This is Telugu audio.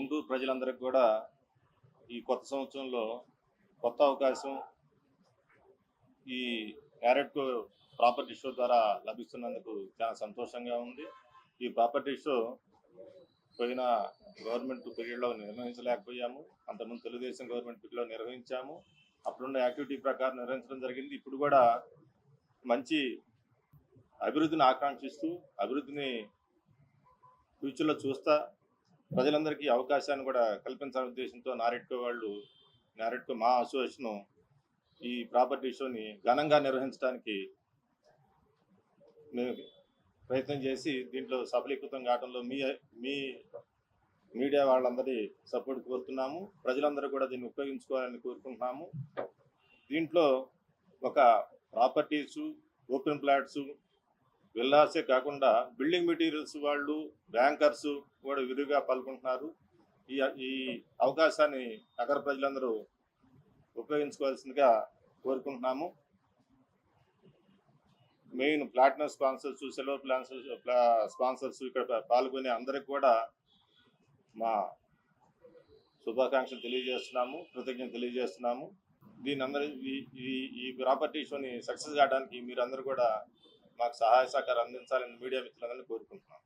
గుంటూరు ప్రజలందరికీ కూడా ఈ కొత్త సంవత్సరంలో కొత్త అవకాశం ఈ క్యారెట్కో ప్రాపర్టీ షో ద్వారా లభిస్తున్నందుకు చాలా సంతోషంగా ఉంది. ఈ ప్రాపర్టీ షో పోయిన గవర్నమెంట్ పీరియడ్లో నిర్వహించలేకపోయాము. అంతకుముందు తెలుగుదేశం గవర్నమెంట్ పీరియడ్లో నిర్వహించాము. అప్పుడున్న యాక్టివిటీ ప్రకారం నిర్వహించడం జరిగింది. ఇప్పుడు కూడా మంచి అభివృద్ధిని ఆకాంక్షిస్తూ అభివృద్ధిని ఫ్యూచర్లో చూస్తా ప్రజలందరికీ అవకాశాన్ని కూడా కల్పించాలనే ఉద్దేశంతో నారెట్కో వాళ్ళు నారెట్కో మా అసోసియేషన్ ఈ ప్రాపర్టీ షోని ఘనంగా నిర్వహించడానికి మేము ప్రయత్నం చేసి దీంట్లో సఫలీకృతం కావడంలో మీ మీ మీడియా వాళ్ళందరి సపోర్ట్ కోరుతున్నాము. ప్రజలందరూ కూడా దీన్ని ఉపయోగించుకోవాలని కోరుకుంటున్నాము. దీంట్లో ఒక ప్రాపర్టీస్ ఓపెన్ ప్లాట్స్ విల్లాసే కాకుండా బిల్డింగ్ మెటీరియల్స్ వాళ్ళు బ్యాంకర్స్ కూడా విరిగా పాల్గొంటున్నారు. ఈ ఈ అవకాశాన్ని నగర ప్రజలందరూ ఉపయోగించుకోవాల్సిందిగా కోరుకుంటున్నాము. Main platinum sponsors silver plans sponsors ఇక్కడ పాల్గొనే అందరికి కూడా మా శుభాకాంక్షలు తెలియజేస్తున్నాము కృతజ్ఞత తెలియజేస్తున్నాము. దీని అందరి ఈ ఈ ఈ ప్రాపర్టీ షోని సక్సెస్ కావడానికి మీరందరూ కూడా మాకు సహాయ సహకారం అందించాలని మీడియా మిత్రులందరినీ కోరుకుంటున్నాం.